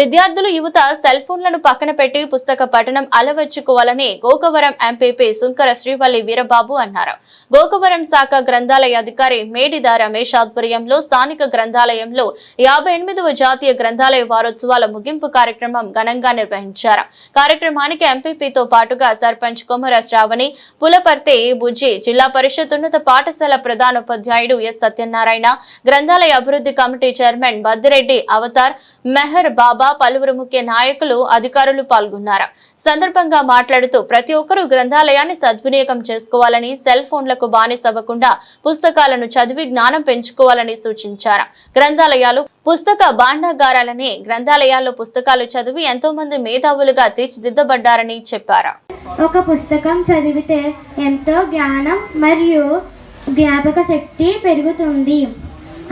విద్యార్థులు యువత సెల్ ఫోన్లను పక్కన పెట్టి పుస్తక పఠనం అలవర్చుకోవాలని గోకవరం ఎంపీపీ సుంకర శ్రీవల్లి వీరబాబు అన్నారు. గోకవరం శాఖ గ్రంథాలయ అధికారి మేడిదా రమేష్ ఆధ్వర్యంలో స్థానిక గ్రంథాలయంలో యాభై ఎనిమిదవ జాతీయ గ్రంథాలయ వారోత్సవాల ముగింపు కార్యక్రమం ఘనంగా నిర్వహించారు. కార్యక్రమానికి ఎంపీపీతో పాటుగా సర్పంచ్ కొమర శ్రావణి పులపర్తి బుజ్జి జిల్లా పరిషత్ ఉన్నత పాఠశాల ప్రధానోపాధ్యాయుడు ఎస్ సత్యనారాయణ గ్రంథాలయ అభివృద్ధి కమిటీ చైర్మన్ బద్దిరెడ్డి అవతార్ మెహర్ బాబా పలువురు ముఖ్య నాయకులు అధికారులు పాల్గొన్నారు. సందర్భంగా మాట్లాడుతూ ప్రతి ఒక్కరూ గ్రంథాలయాన్ని సద్వినియోగం చేసుకోవాలని సెల్ ఫోన్లకు బానిసవ్వకుండా పుస్తకాలను చదివి జ్ఞానం పెంచుకోవాలని సూచించారు. గ్రంథాలయాలు పుస్తక భాండాగారాలని గ్రంథాలయాల్లో పుస్తకాలు చదివి ఎంతో మంది మేధావులుగా తీర్చిదిద్దబడ్డారని చెప్పారు. ఒక పుస్తకం చదివితే ఎంతో జ్ఞానం మరియు జ్ఞాపక శక్తి పెరుగుతుంది.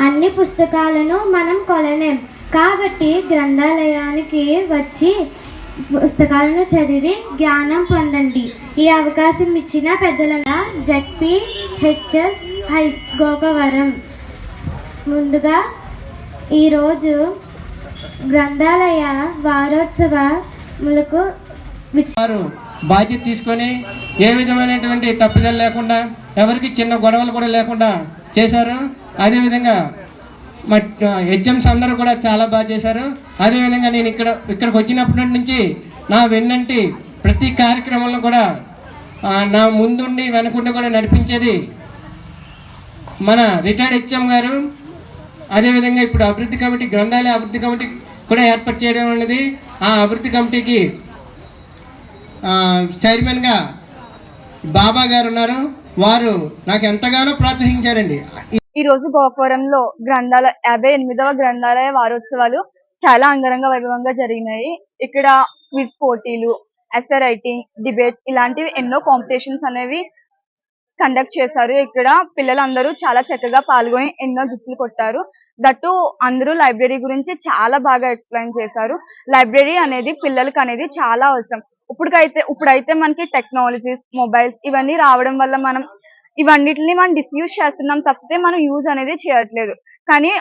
అన్ని పుస్తకాలను మనం కొనలేం. కాబట్టి గ్రంథాలయానికి వచ్చి పుస్తకాలను చదివి జ్ఞానం పొందండి. ఈ అవకాశం ఇచ్చిన పెద్దల జడ్పి హెచ్ఎస్ హై గోకవరం. ముందుగా ఈరోజు గ్రంథాలయ వారోత్సవములకు వారు బాధ్యత తీసుకొని ఏ విధమైనటువంటి తప్పిదలు లేకుండా ఎవరికి చిన్న గొడవలు కూడా లేకుండా చేశారు? అదేవిధంగా మా ఎగ్జామ్స్ అందరూ కూడా చాలా బాగా చేశారు. అదేవిధంగా నేను ఇక్కడ ఇక్కడికి వచ్చినప్పటి నుంచి నా వెన్నంటి ప్రతి కార్యక్రమంలో కూడా నా ముందుండి వెనకుండి కూడా నడిపించేది మన రిటైర్డ్ హెచ్ఎం గారు. అదేవిధంగా ఇప్పుడు అభివృద్ధి కమిటీ గ్రంథాలయ అభివృద్ధి కమిటీ కూడా ఏర్పాటు చేయడం అనేది ఆ అభివృద్ధి కమిటీకి చైర్మన్గా బాబా గారు ఉన్నారు. వారు నాకు ఎంతగానో ప్రోత్సహించారండి. ఈ రోజు గోపురంలో గ్రంథాల యాభై ఎనిమిదవ గ్రంథాలయ వారోత్సవాలు చాలా అంగరంగ వైభవంగా జరిగినాయి. ఇక్కడ క్విజ్ పోటీలు ఎస్ఏ రైటింగ్ డిబేట్స్ ఇలాంటివి ఎన్నో కాంపిటీషన్స్ అనేవి కండక్ట్ చేశారు. ఇక్కడ పిల్లలందరూ చాలా చక్కగా పాల్గొని ఎన్నో గిఫ్ట్లు కొట్టారు. దట్టు అందరూ లైబ్రరీ గురించి చాలా బాగా ఎక్స్ప్లెయిన్ చేశారు. లైబ్రరీ అనేది పిల్లలకి అనేది చాలా అవసరం. ఇప్పుడుకైతే ఇప్పుడైతే మనకి టెక్నాలజీస్ మొబైల్స్ ఇవన్నీ రావడం వల్ల మనం ఇవన్నిటిని మనం డిస్యూజ్ చేస్తున్నాం తప్పితే మనం యూజ్ అనేది చేయట్లేదు. కానీ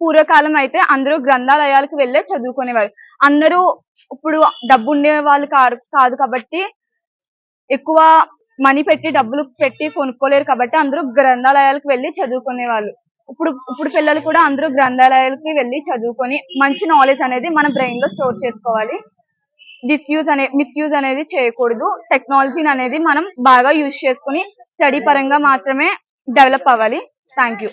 పూర్వకాలం అయితే అందరూ గ్రంథాలయాలకు వెళ్ళే చదువుకునేవారు. అందరూ ఇప్పుడు డబ్బు ఉండే వాళ్ళు కాదు కాదు కాబట్టి ఎక్కువ మనీ పెట్టి డబ్బులు పెట్టి కొనుక్కోలేరు కాబట్టి అందరూ గ్రంథాలయాలకు వెళ్ళి చదువుకునే వాళ్ళు ఇప్పుడు ఇప్పుడు పిల్లలు కూడా అందరూ గ్రంథాలయాలకి వెళ్ళి చదువుకొని మంచి నాలెడ్జ్ అనేది మన బ్రెయిన్లో స్టోర్ చేసుకోవాలి. డిస్యూజ్ అనే మిస్యూజ్ అనేది చేయకూడదు. టెక్నాలజీని అనేది మనం బాగా యూజ్ చేసుకుని స్టడీ పరంగా మాత్రమే డెవలప్ అవ్వాలి. Thank you